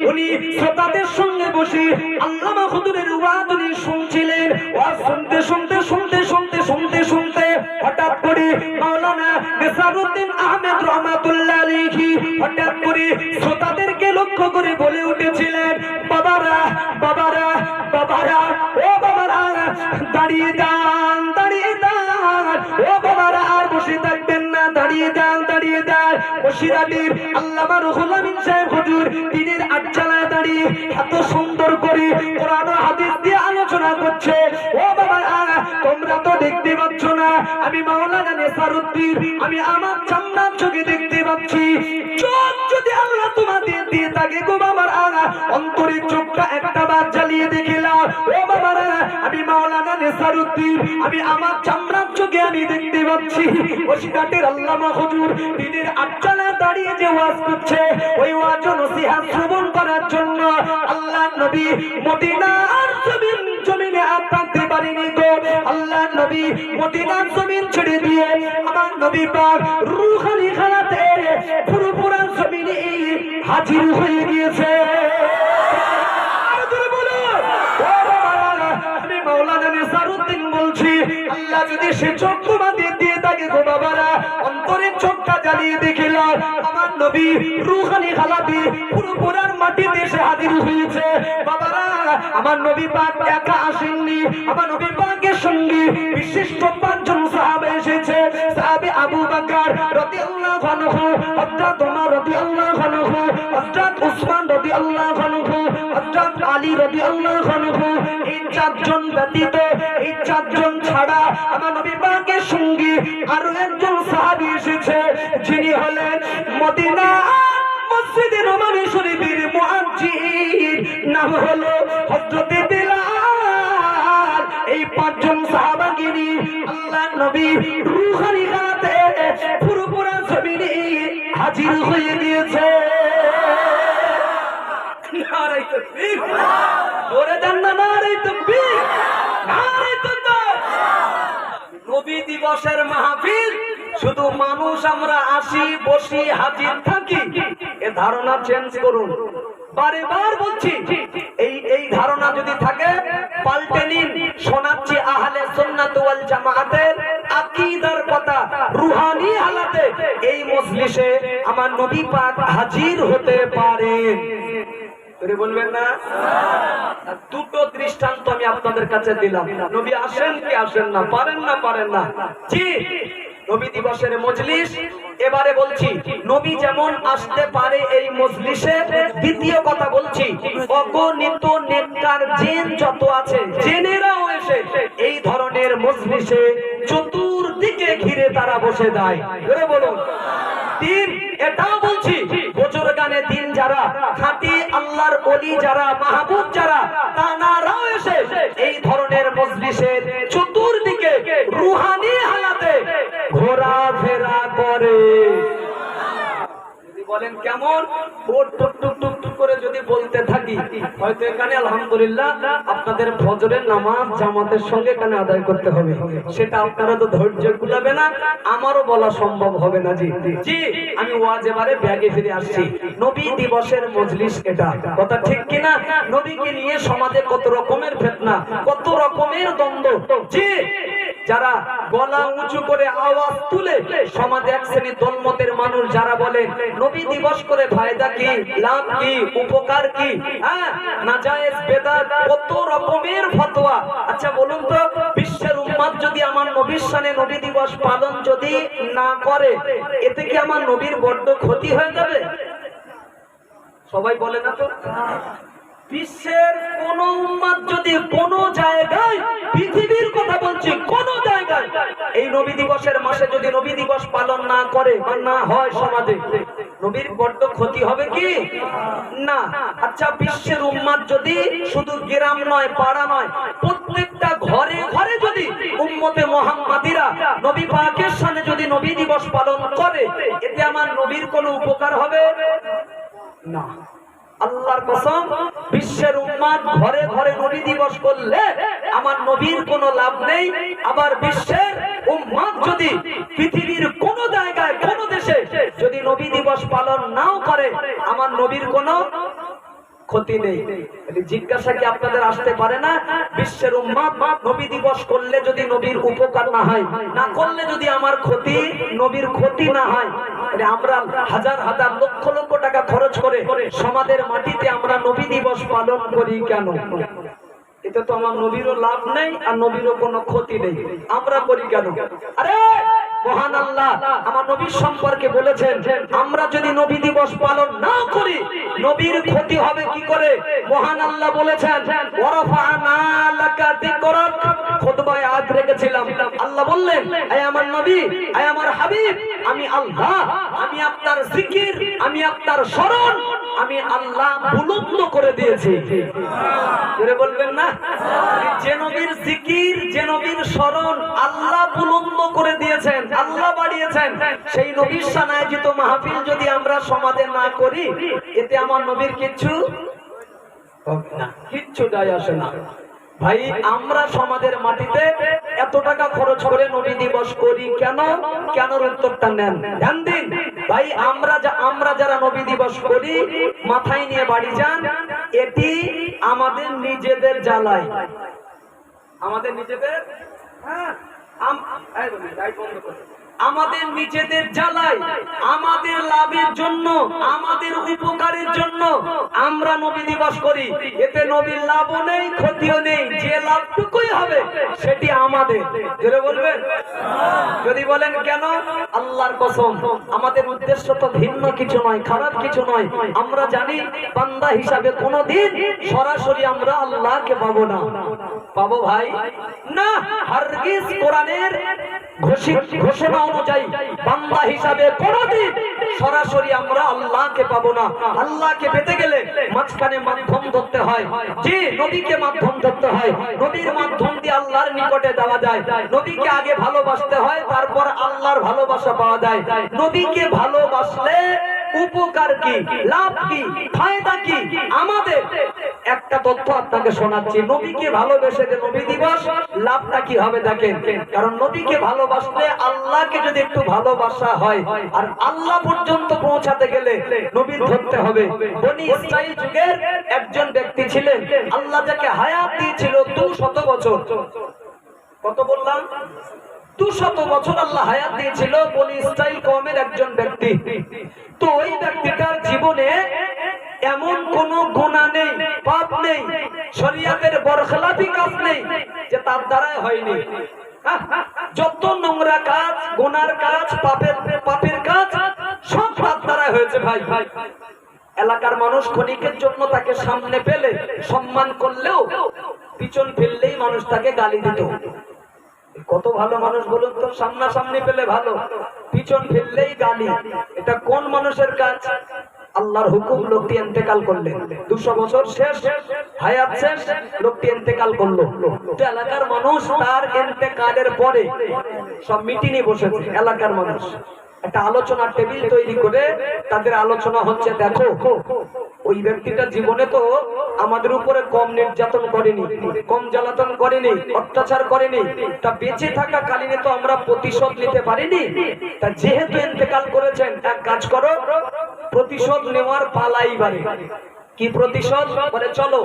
উনি শ্রোতাদের সঙ্গে বসে আল্লামা হুজুরের ওয়াজ উনি শুনছিলেন। ওয়াজ শুনতে শুনতে শুনতে শুনতে শুনতে শুনতে হঠাৎ করে মাওলানা নেসারউদ্দিন আহমেদ রহমাতুল্লাহ আলাইহি হঠাৎ করে শ্রোতাদেরকে লক্ষ্য করে বলে উঠেছিলেন, বাবারা বাবারা বাবারা, ও বাবারা, দাঁড়িয়ে যান দাঁড়িয়ে যান, ও বাবারা, আর বসে থাকবেন না, দাঁড়িয়ে যান। বসিরাটির আল্লামা রুহুল আমিন সাহেব হুজুর, দিনের আটচালায় দাঁড়িয়ে এত সুন্দর করে কোরআন হাদিস দিয়ে আলোচনা করছে। ও বাবা, তোমরা তো দেখতে পাচ্ছ না, আমি মাওলানা নেসারউদ্দিন আমি আমার চামড়ার চোখে দেখতে পাচ্ছি। চোখ যদি আল্লাহ তোমাদের দিয়ে থাকে গো বাবার আনা অন্তরের চোখটা একটা বার জ্বালিয়ে দেখিলাম। ও বাবারা আমি মাওলানা নেসারউদ্দিন আমি আমার চামড়ার চোখে আমি দেখতে পাচ্ছি। ওসিকাটের আল্লামা হুজুর, দিনের আটচালা দাঁড়িয়ে যে ওয়াজ করছে, ওই ওয়াজ ও নসিহত শ্রবণ করার জন্য আল্লাহ নবী মদিনার জমিন জমিনে আর পারেনি গো আল্লাহ নবী মদিনার জমিন ছেড়ে দিয়ে আমার নবী পাক রুহানি খানাতে পুরো পুরান জমিনে হাজির হয়ে গিয়েছে। আমি মাওলানা নেসারউদ্দিন বলছি, আল্লাহ যদি সে তোমাদের জ্বালিয়ে দেখিলাম আমার নবী রুহানি হালাতে পুরো পুরার মাটিতে এসে হাজির হয়েছে। বাবারা, আমার নবী পাক একা আসেননি। আমার নবী পাকের সঙ্গে বিশিষ্ট পাঁচজন সাহাবে এসেছে। সাহাবে আবু বকর রাদিয়াল্লাহু আনহু, হযরত ওমর রাদিয়াল্লাহু আনহু, হযরত উসমান রাদিয়াল্লাহু আনহু, হযরত আলী রাদিয়াল্লাহু আনহু, এই চারজন ব্যতীত, এই চারজন ছাড়া আমার নবী পাকের সঙ্গে আরও একজন এসেছে, যিনি হলেন মদিনা মসজিদে নববী শরীফের মুআজ্জিন। নাম হলো হযরত বিলাল। এই পাঁচজন সাহাবাগিনী আল্লাহ নবী রুহানি গাতে পুরো পুরো জমিনে হাজির হয়ে তাকবীর। নবী দিবসের মাহফিল শুধু মানুষ আমরা আসি, বসি, হাজির থাকি। এ ধারণা চেঞ্জ করুন। বারে বার বলছি, এই এই ধারণা যদি থাকে, পাল্টে নিন। শোনাচ্ছি আহলে সুন্নাত ওয়াল জামাতের আকীদার কথা, রুহানি হালাতে। এই মজলিসে আমার নবী পাক হাজির হতে করে বলবেন না? দুটো দৃষ্টান্ত আমি আপনাদের কাছে দিলাম। নবী আসেন কি আসেন না? পারেন না পারেন না। জি। নবী দিবসের মজলিস। এবারে বলছি, নবী যেমন আসতে পারে এই মজলিসে, দ্বিতীয় কথা বলছি, অগণিত নেককার জেন যত আছে, জেনেরাও এসে এই ধরনের মজলিসে চতুর্দিকে ঘিরে তারা বসে যায়। করে বলুন। তিন, এটাও বলছি বছর গানে দিন যারা, খাঁটি আল্লাহর অলি যারা, মাহবুব যারা, তানারাও এসে এই ধরনের মজলিসের চতুর্দিকে রুহানি হালাতে ঘোরাফেরা করে যদি আমারও বলা সম্ভব হবে না জি। জি, আমি ওয়াজ এবারে ব্যাগে ফিরে আসছি। নবী দিবসের মজলিস এটা। কথা ঠিক কিনা? নবীকে নিয়ে সমাজে কত রকমের ফেতনা, কত রকমের দ্বন্দ্ব। জি যারা গলা উঁচু করে আওয়াজ তুলে সমাজে এক শ্রেণির দলমতের মানুষ, যারা বলে, নবী দিবস করে ফায়দা কি? লাভ কি? উপকার কি? হ্যাঁ নাজায়েজ বেদাত, কত রকমের ফতোয়া। আচ্ছা বলুন তো, বিশ্বের উম্মাদ যদি আমার নবীর সানে নবী দিবস পালন যদি না করে, এতে কি আমার নবীর বড্ড ক্ষতি হয়ে যাবে? সবাই বলে না তো? বিশ্বের কোন উম্মাদ যদি কোন জায়গায় পৃথিবীর কথা বলছি, কোন জায়গায়, এই নবী দিবসের মাসে যদি নবী দিবস পালন না করে বা না হয় সমাজে, নবীর বড্ড ক্ষতি হবে কি? না। আচ্ছা বিশ্বের উম্মাদ যদি শুধু গ্রাম নয়, পাড়া নয়, প্রত্যেকটা ঘরে ঘরে যদি উম্মতে মোহাম্মদিরা নবী পাকের সামনে যদি নবী দিবস পালন করে, এতে আমার নবীর কোনো উপকার হবে? না। আল্লাহর কসম, বিশ্বের উম্মাদ ঘরে ঘরে নবী দিবস করলে আমার নবীর কোনো লাভ নেই। আবার বিশ্বের উম্মাদ যদি পৃথিবীর কোন জায়গায়, কোন দেশে যদি নবী দিবস পালন নাও করে, আমার নবীর কোনো ক্ষতি নেই। জিজ্ঞাসা কি আপনাদের আসতে পারে না? বিশ্বের উম্মাদ নবী দিবস করলে যদি নবীর উপকার না হয়, না করলে যদি আমার ক্ষতি নবীর ক্ষতি না হয় আমরা হাজার হাজার লক্ষ লক্ষ টাকা খরচ করে সমাজের মাটিতে আমরা নবী দিবস পালন করি কেন? এতে তো আমার নবীরও লাভ নেই আর নবীরও কোনো ক্ষতি নেই। আমরা করি কেন? আরে মহান আল্লাহ আমার নবীর সম্পর্কে বলেছেন, আমরা যদি নবী দিবস পালন না করি, নবীর ক্ষতি হবে কি করে? মহান আল্লাহ বলেছেন আল্লাহ বললেন নবী আমার হাবিব, আমি আল্লাহ, আমি আপনার আমি আপনার আমি আল্লাহ করে দিয়েছি। যে নবীর জিকির স্মরণ আল্লাহ বুলন্দ করে দিয়েছেন, আল্লাহ বাড়িয়েছেন। সেই নবীর সানায়োজিত মাহফিল যদি আমরা সমাজে না করি, এতে আমার নবীর কিচ্ছু কিচ্ছু যায় আসে না। ভাই, আমরা সমাজের মাটিতে এত টাকা খরচ করে নবী দিবস করি কেন? কেন উত্তরটা নেন? ধ্যান দিন। ভাই, আমরা যা, আমরা যারা নবী দিবস করি, মাথায় নিয়ে বাড়ি যান, এটি আমাদের নিজেদের জ্বালায়। আমাদের নিজেদের হ্যাঁ। আমাদের নিজেদের জ্বালায়, আমাদের লাভের জন্য, আমাদের উপকারের জন্য আমরা নবী দিবস করি। এতে নবীর লাভও নেই, ক্ষতিও নেই, যে লাভটুকুই হবে সেটি আমাদের। বলবেন? যদি বলেন কেন? আল্লাহর কসম, আমাদের উদ্দেশ্য তো ভিন্ন কিছু নয়, খারাপ কিছু নয়। আমরা জানি, বান্দা হিসাবে কোনোদিন সরাসরি আমরা আল্লাহকে পাবো না। পাবো ভাই? না, হারগিজ কোরআনের ঘোষণা অনুযায়ী বান্দা হিসাবে কোনোদিন সরাসরি আমরা আল্লাহকে পাবো না। আল্লাহকে পেতে গেলে মাঝখানে মাধ্যম ধরতে হয়। যে নবীকে মাধ্যম ধরতে হয়। নবীর মাধ্যম দিয়ে আল্লাহর নিকটে যাওয়া যায়। নবীকে আগে ভালোবাসতে হয়, তারপর আল্লাহর ভালোবাসা পাওয়া যায়। নবীকে ভালোবাসলে উপকার কি? লাভ কি? ফায়দা কি? আমাদের। একটা তথ্য আপনাকে শোনাচ্ছি। নবীকে ভালোবেসে যে নবী দিবস, লাভটা কি হবে দেখেন। কারণ নবীকে ভালোবাসলে আল্লাহকে যদি একটু ভালোবাসা হয়, আর আল্লাহ পর্যন্ত পৌঁছাতে গেলে নবীর ধরতে হবে। বনি ইসরাইল যুগের একজন ব্যক্তি ছিলেন। আল্লাহ যাকে হায়াত দিয়েছিল দু শত বছর। কত বললাম? দুশত বছর আল্লাহ হায়াত দিয়েছিল বনি ইসরাইল কওমের একজন ব্যক্তি। তো ওই ব্যক্তিটার জীবনে এমন কোন গুণা নেই পাপ নেই শরিয়াতের বরখলাফি কাজ নেই যে তার দ্বারাই হয়নি। হ্যাঁ, যত নোংরা কাজ গুনার কাজ পাপের পাপের কাজ সব তার দ্বারাই হয়েছে ভাই ভাই। এলাকার মানুষ ক্ষণিকের জন্য তাকে সামনে পেলে সম্মান করলেও পিছন ফেললেই মানুষ তাকে গালি দিত। কত ভালো মানুষ বলুন তো সামনাসামনি পেলে ভালো পিছন ফেললেই গালি। এটা কোন মানুষের কাজ? আল্লাহর হুকুম লোকটি এতেকাল করলেন দুশো বছর শেষ, হায়াত শেষ, লোকটি এতেকাল করল। এলাকার মানুষ তার এতেকালের পরে সব মিটিংয়ে বসেছে, এলাকার মানুষ। একটা আলোচনার টেবিল তৈরি করে তাদের আলোচনা হচ্ছে, দেখো ওই ব্যক্তিটা জীবনে তো আমাদের উপরে কম নির্যাতন করেনি, কম জ্বালাতন করেনি, অত্যাচার করেনি। তা বেঁচে থাকা কালীনে তো আমরা প্রতিশোধ নিতে পারিনি। তা যেহেতু ইন্তেকাল করেছেন, এক কাজ করো, প্রতিশোধ নেওয়ার পালাই বাড়ি। কি প্রতিশোধ? বলে, চলো,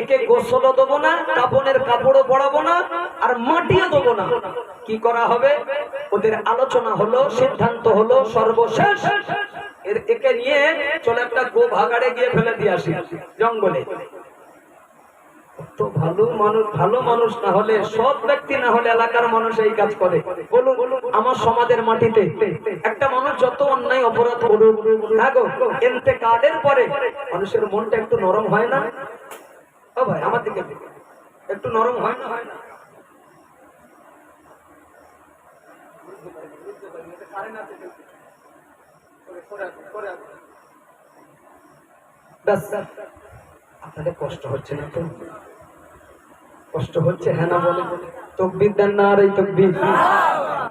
একে গোসলও দেবো না কাপনের কাপড়ও পড়াবো না, আর মাটিও দেবো না। কি করা হবে? ওদের আলোচনা হলো, সিদ্ধান্ত হলো সর্বশেষ। একে নিয়ে চলে একটা গো ভাগাড়ে গিয়ে ফেলে দিয়ে আসি, জঙ্গলে। তো ভালো মানুষ ভালো মানুষ না হলে সব ব্যক্তি না হলে এলাকার মানুষ এই কাজ করে। বলুন, আমার সমাজের মাটিতে একটা মানুষ যত অন্যায় অপরাধ করুক গো এনতে পরে মানুষের মনটা একটু নরম হয় না? ও ভাই, আমার দিকে একটু নরম হয় না? হয় না ব্যাস আপনাদের কষ্ট হচ্ছে না তো? কষ্ট হচ্ছে হ্যাঁ না বলে? তকবির দেন না আর এই তকবির।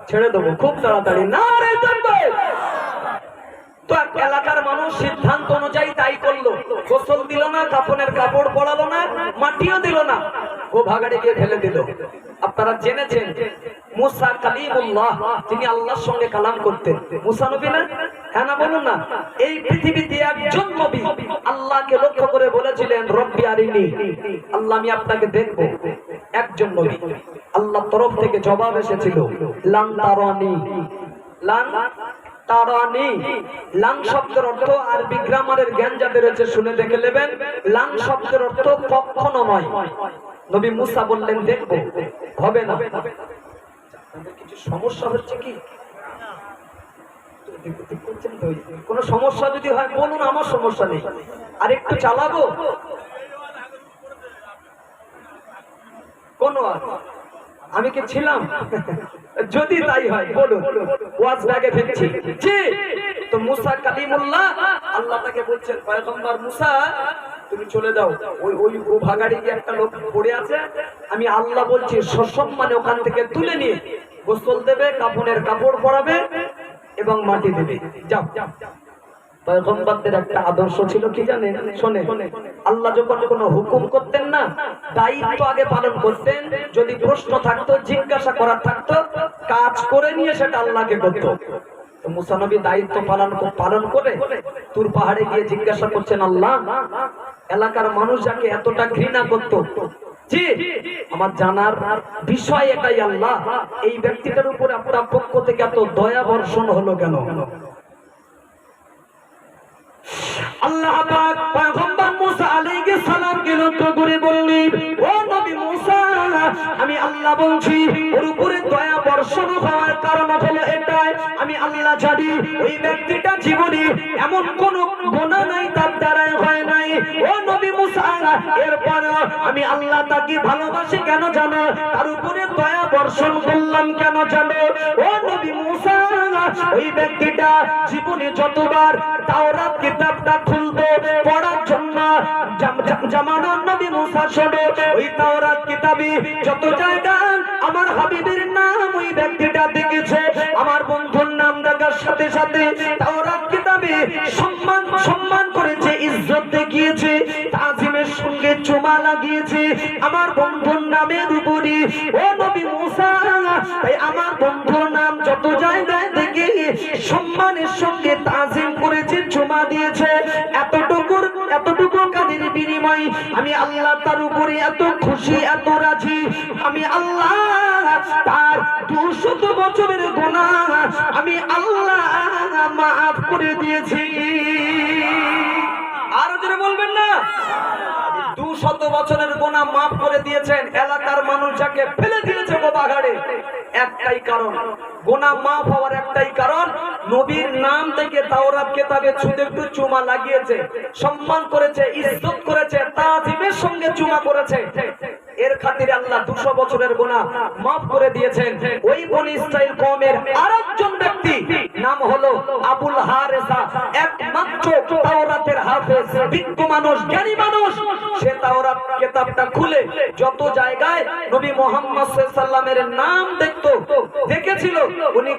ছেড়ে দেবো, খুব তাড়াতাড়ি। না রে তো এলাকার মানুষ সিদ্ধান্ত অনুযায়ী তাই করল। গোসল দিল না, কাপনের কাপড় পরালো না, মাটিও দিল না ও ভাগাড়ে গিয়ে ফেলে দিল। আপনারা জেনেছেন, মুসা কালিমুল্লাহ, যিনি আল্লাহর সঙ্গে কালাম করতেন। মুসা নবী না? হ্যাঁ জবাব এসেছিল লাং শব্দের অর্থ গ্রামারের জ্ঞান যাদের রয়েছে, শুনে দেখে নেবেন লাং শব্দের অর্থ কখনো নয়। নবী মুসা বললেন, দেখব, হবে না। কিছু সমস্যা হচ্ছে কি? কোন সমস্যা যদি হয়, বলুন, আমার সমস্যা নেই। আর একটু চালাবো? কোন? আমি কি ছিলাম? যদি তাই হয়, বলুন, ওয়াজ ব্যাগে ফেলছি। জি! তো মুসা কালিমুল্লাহ, আল্লাহ তাকে বলছেন, পয়গম্বর মুসা, তুমি চলে যাও। ওই ওই ও ভাগাড়ি গিয়ে একটা লোক পড়ে আছে। আমি আল্লাহ বলছি, সসম্মানে ওখান থেকে তুলে নিয়ে গোসল দেবে কাপড়ের কাপড় পরাবে এবং মাটি দেবে। যাও। একটা আদর্শ ছিল কি জানেন? শোনে আল্লাহ যখন হুকুম করতেন না, দায়িত্ব আগে পালন করতেন, যদি প্রশ্ন থাকতো, জিজ্ঞাসা করার থাকতো, কাজ করে নিয়ে সেটা আল্লাহকে করতো। তো মুসা নবী দায়িত্ব পালন পালন করে তুর পাহাড়ে গিয়ে জিজ্ঞাসা করছেন, আল্লাহ, এলাকার মানুষ যাকে এতটা ঘৃণা করতো আমার জানার বিষয় এটাই আল্লাহ, এই ব্যক্তিটার উপরে আপনার পক্ষ থেকে এত দয়া বর্ষণ হলো কেন? আল্লাহ আমি আল্লাহ বলছি, ওর উপরে দয়া বর্ষণ হওয়ার কারণ হলো এটাই আমি আল্লাহ জানি ওই ব্যক্তিটা জীবনে এমন কোন গুনাহ নাই, তার দ্বারাই হয় নাই। ও নবী মুসা এরপর আমি আল্লাহ তাকে ভালোবাসি কেন জানো? তার উপরে দয়া বর্ষণ করলাম কেন জানো? ও নবী মুসা, ওই ব্যক্তিটা জীবনে যতবার তাওরাত কিতাবটা খুলতো পড়ার জন্য জাম- জাম- জামানার নবী মুসা শোনো, ওই তাওরাত কিতাবে যত জায়গা লাগিয়েছে। আমার বন্ধুর নামের উপরে ও নবী মুসা, তাই আমার বন্ধুর নাম যত জায়গায় দেখে সম্মানের সঙ্গে তাজিম করেছে, চুমা দিয়েছে। এতটুকুর এতটুকু কাজের বিনিময়? আমি আল্লাহ তার উপরে এত খুশি, এত রাজি। আমি আল্লাহ তার দুশত বছরের গোনা আমি আল্লাহ মাফ করে দিয়েছি। আরও জোরে বলবেন না? দু শত বছরের গোনা মাফ করে দিয়েছেন। এলাকার মানুষ যাকে ফেলে দিয়েছে গোবাঘাড়ে একটাই কারণ। গোনা মাফ হওয়ার একটাই কারণ, নবীর নাম থেকে তাওরাত কেতাবে ছুঁতে একটু চুমা লাগিয়েছে, সম্মান করেছে, ইজ্জত করেছে, তাজিমের সঙ্গে চুমা করেছে। এর খাতিরে আল্লাহ দুশো বছরের গোনা মাফ করে দিয়েছেন। ওই বনি ইসরাইল কমের আরেকজন ব্যক্তি, নাম হলো আবুল হারেসা। একমাত্র তাওরাতের উনি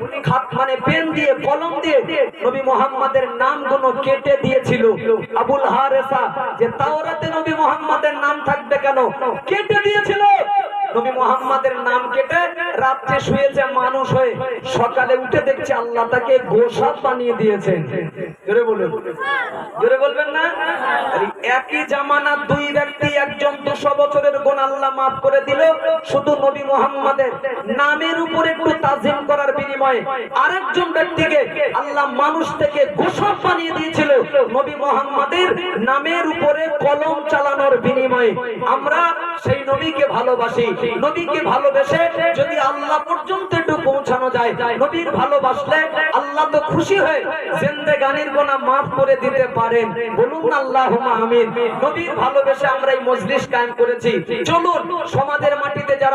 মানে পেন দিয়ে, কলম দিয়ে নবী মোহাম্মদের কেটে দিয়েছিল। আবুল হারেসা, যে তাওরাতে নবী মোহাম্মদের নাম থাকবে কেন? কেটে দিয়েছিল। নবী মোহাম্মদের নাম কেটে রাত্রে শুয়েছে মানুষ হয়ে সকালে উঠে দেখছে আল্লাহ তাকে গোসাপ বানিয়ে দিয়েছেন। জোরে বলুন। জোরে বলবেন না? একই জামানার দুই ব্যক্তি, একজন দুশো বছরের গুণ আল্লাহ মাফ করে দিল। শুধু নবী মোহাম্মদের নামের উপরে একটু তাজিম করার বিনিময়ে আরেকজন ব্যক্তিকে আল্লাহ মানুষ থেকে গোসাপ বানিয়ে দিয়েছিল। নবী মোহাম্মদের নামের উপরে কলম চালানোর বিনিময়ে। আমরা সেই নবীকে ভালোবাসি। নবীকে ভালোবেসে যদি আল্লাহ পর্যন্ত একটু পৌঁছানো যায়, নবীর ভালোবাসলে আল্লাহ তো খুশি হয়ে জেন্দে গোনা মাফ করে দিতে পারেন। বলুন আল্লাহ আমিন। নবীর ভালোবেসে আমরা এই মজলিস কায়েম করেছি। চলুন, সমাজের মাটিতে যারা